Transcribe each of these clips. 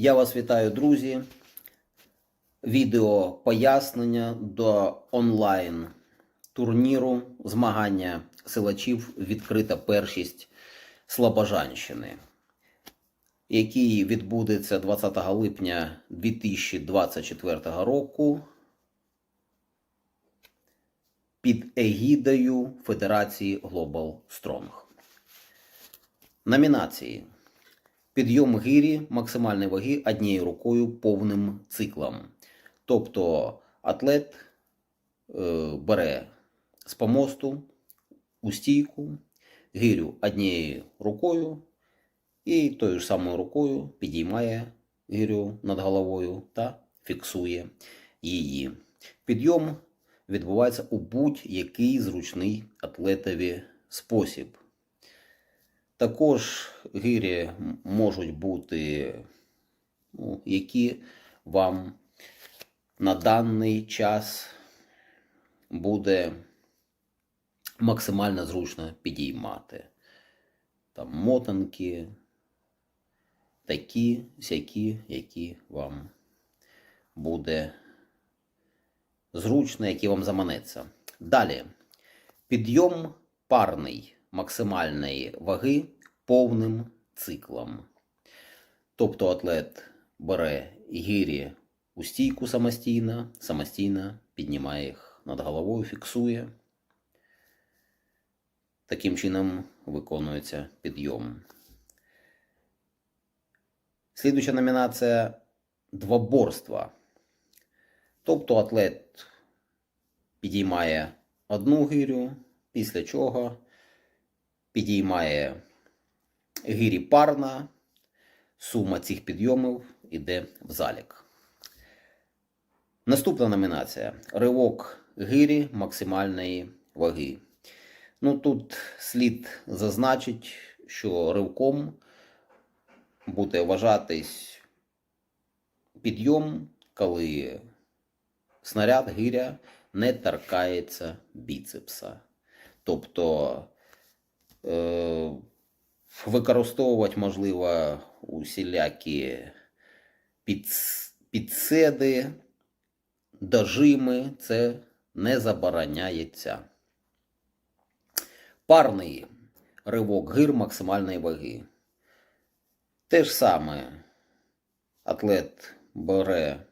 Я вас вітаю, друзі. Відео пояснення до онлайн турніру змагання силачів відкрита першість Слобожанщини, який відбудеться 20 липня 2024 року під егідою Федерації Global Strong. Номінації. Підйом гирі максимальної ваги однією рукою повним циклом. Тобто атлет е, бере з помосту у стійку гирю однією рукою і тою ж самою рукою підіймає гирю над головою та фіксує її. Підйом відбувається у будь-який зручний атлетові спосіб. Також гирі можуть бути, ну, які вам на даний час буде максимально зручно підіймати. Там мотанки, такі, сякі, які вам буде зручно, які вам заманеться. Далі. Підйом парний максимальної ваги повним циклом. Тобто атлет бере гірі у стійку самостійно, самостійно піднімає їх над головою, фіксує. Таким чином виконується підйом. Слідуюча номінація двоборства. Тобто атлет підіймає одну гирю, після чого підіймає гирі парна. Сума цих підйомів йде в залік. Наступна номінація ривок гирі максимальної ваги. Ну тут слід зазначити, що ривком буде вважатись підйом, коли снаряд гиря не торкається біцепса. Тобто використовувати можливо усілякі підс- підседи, дожими, це не забороняється. Парний ривок гир максимальної ваги. Те ж саме атлет бере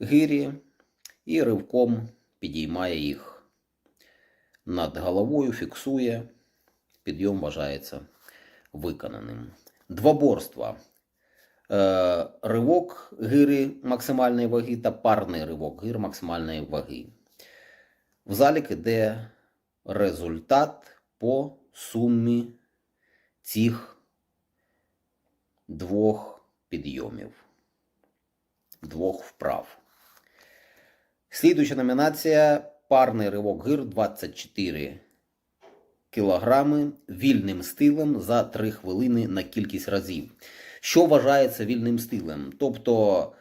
гирі і ривком підіймає їх над головою, фіксує. Підйом вважається виконаним. Двоборства. Е, ривок гири максимальної ваги та парний ривок гир максимальної ваги. В залік іде результат по сумі цих двох підйомів, двох вправ. Слідуюча номінація парний ривок гир 24 кілограми вільним стилем за 3 хвилини на кількість разів. Що вважається вільним стилем? Тобто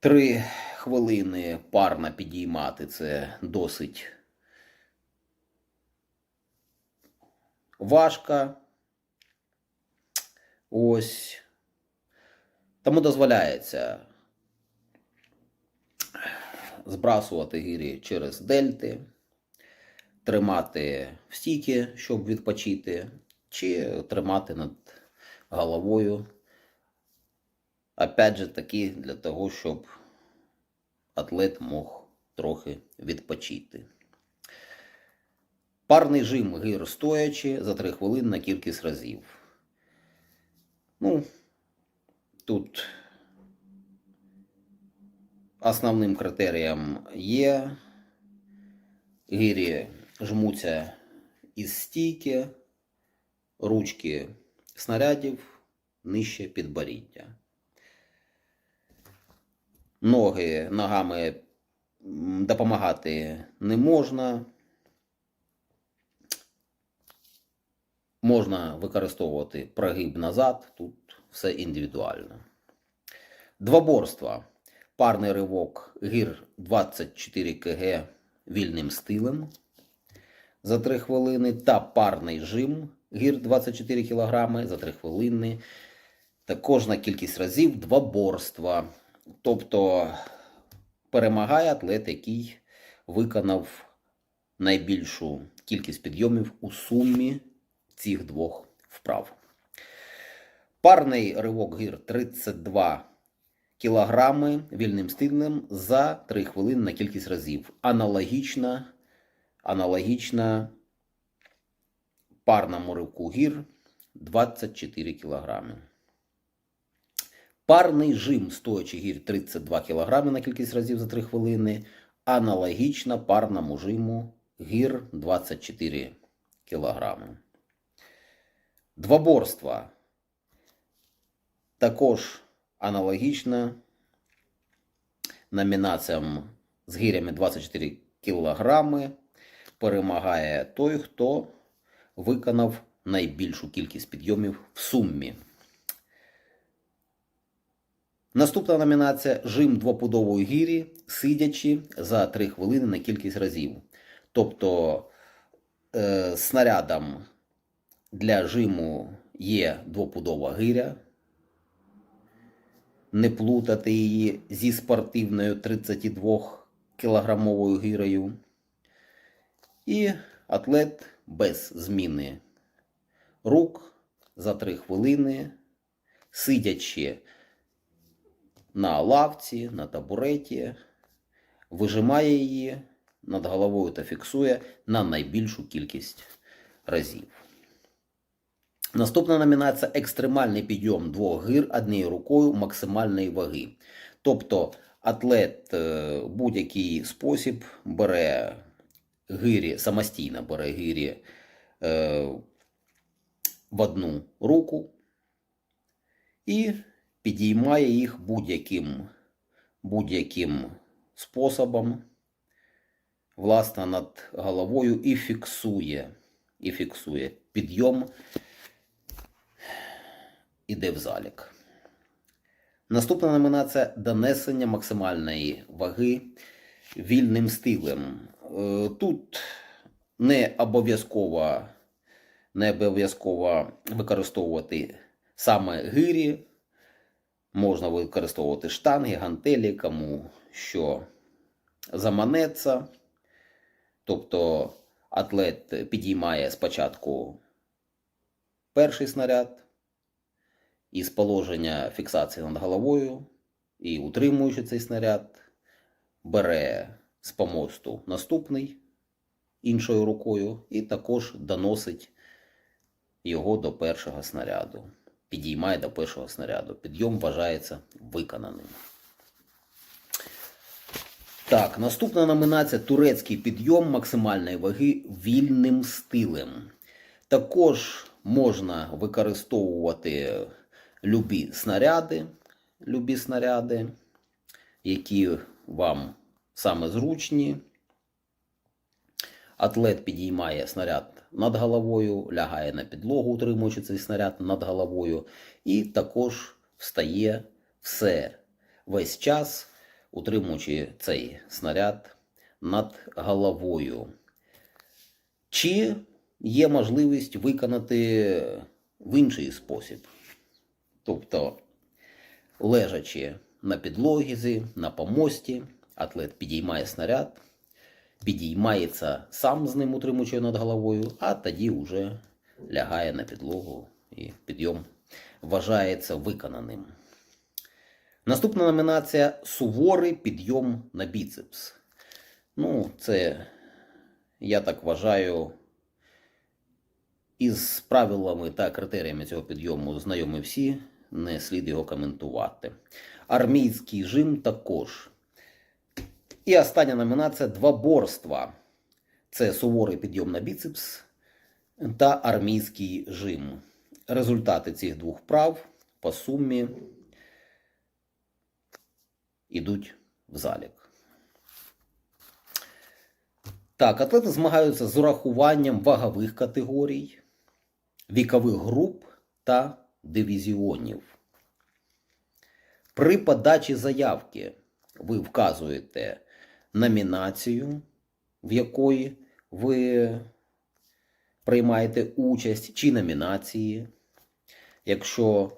3 хвилини парно підіймати це досить важко. Ось. Тому дозволяється збрасувати гирі через дельти, тримати в стійки, щоб відпочити, чи тримати над головою. Опять же таки для того, щоб атлет мог трохи відпочити. Парний жим гир стоячи за 3 хвилини на кількість разів. Ну, тут основним критерієм є гирі жмуться із стійки, ручки снарядів нижче підборіддя. Ноги ногами допомагати не можна. Можна використовувати прогиб назад, тут все індивідуально. Двоборства. Парний ривок гір 24 кг вільним стилем за 3 хвилини та парний жим гір 24 кг за 3 хвилини та кожна кількість разів двоборства. Тобто перемагає атлет, який виконав найбільшу кількість підйомів у сумі цих двох вправ. Парний ривок гір 32 кілограми вільним стилем за 3 хвилини на кількість разів. Аналогічно, аналогічно парному ривку гір 24 кілограми. Парний жим стоячи гір 32 кг на кількість разів за 3 хвилини. Аналогічно парному жиму гір 24 кг. Двоборства також аналогічно номінаціям з гирями 24 кг перемагає той, хто виконав найбільшу кількість підйомів в сумі. Наступна номінація жим двопудової гірі, сидячи за 3 хвилини на кількість разів. Тобто е, снарядом для жиму є двопудова гиря. Не плутати її зі спортивною 32 кілограмовою гирею. І атлет без зміни рук за 3 хвилини, сидячи на лавці, на табуреті, вижимає її над головою та фіксує на найбільшу кількість разів. Наступна номінація екстремальний підйом двох гир однією рукою максимальної ваги. Тобто атлет е, будь-який спосіб бере гирі, самостійно бере гирі е, в одну руку і підіймає їх будь-яким будь-яким способом, власне, над головою і фіксує, і фіксує підйом, іде в залік. Наступна номінація донесення максимальної ваги вільним стилем. Е, Тут не обов'язково не обов'язково використовувати саме гирі, можна використовувати штанги, гантелі, кому що заманеться. Тобто атлет підіймає спочатку перший снаряд із положення фіксації над головою і утримуючи цей снаряд, бере з помосту наступний іншою рукою і також доносить його до першого снаряду. Підіймає до першого снаряду. Підйом вважається виконаним. Так, наступна номінація турецький підйом максимальної ваги вільним стилем. Також можна використовувати любі снаряди, любі снаряди, які вам саме зручні. Атлет підіймає снаряд над головою, лягає на підлогу, утримуючи цей снаряд над головою, і також встає все весь час, утримуючи цей снаряд над головою. Чи є можливість виконати в інший спосіб? Тобто, лежачи на підлозі, на помості, атлет підіймає снаряд підіймається сам з ним, утримуючи над головою, а тоді вже лягає на підлогу і підйом вважається виконаним. Наступна номінація суворий підйом на біцепс. Ну, це, я так вважаю, із правилами та критеріями цього підйому знайомі всі, не слід його коментувати. Армійський жим також. І остання номінація двоборства. Це суворий підйом на біцепс та армійський жим. Результати цих двох вправ по сумі йдуть в залік. Так, атлети змагаються з урахуванням вагових категорій, вікових груп та дивізіонів. При подачі заявки ви вказуєте номінацію, в якої ви приймаєте участь, чи номінації. Якщо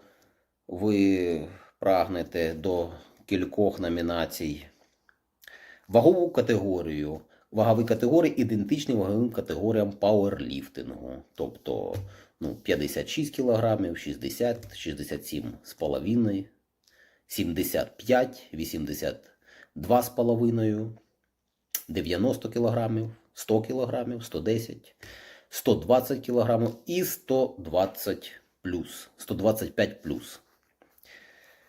ви прагнете до кількох номінацій, вагову категорію. Вагові категорії ідентичні ваговим категоріям пауерліфтингу. Тобто ну, 56 кг, 60, 67 з половиною, 75, 82 з 90 кг, 100 кг, 110, 120 кг і 120 плюс, 125 плюс.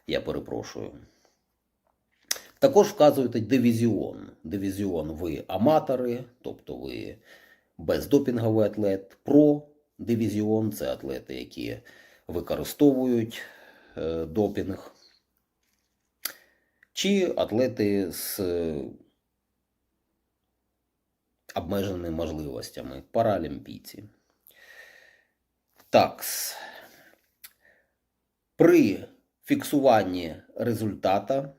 Я перепрошую. Також вказуєте дивізіон. Дивізіон ви аматори, тобто ви бездопінговий атлет, про дивізіон це атлети, які використовують е, допінг, чи атлети з обмеженими можливостями, паралімпійці. Такс. При фіксуванні результата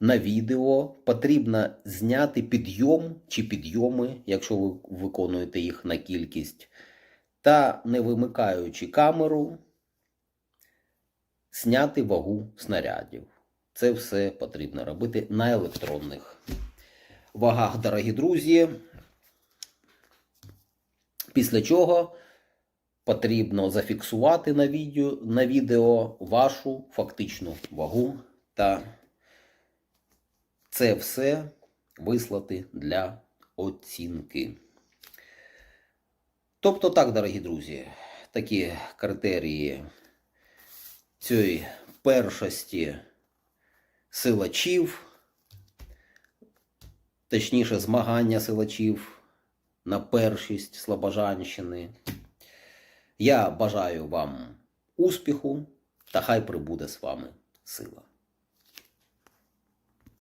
на відео потрібно зняти підйом чи підйоми, якщо ви виконуєте їх на кількість, та не вимикаючи камеру, зняти вагу снарядів. Це все потрібно робити на електронних вагах, дорогі друзі. Після чого потрібно зафіксувати на відео, на відео вашу фактичну вагу та це все вислати для оцінки. Тобто, так, дорогі друзі, такі критерії цієї першості силачів, точніше, змагання силачів на першість Слобожанщини. Я бажаю вам успіху та хай прибуде з вами сила.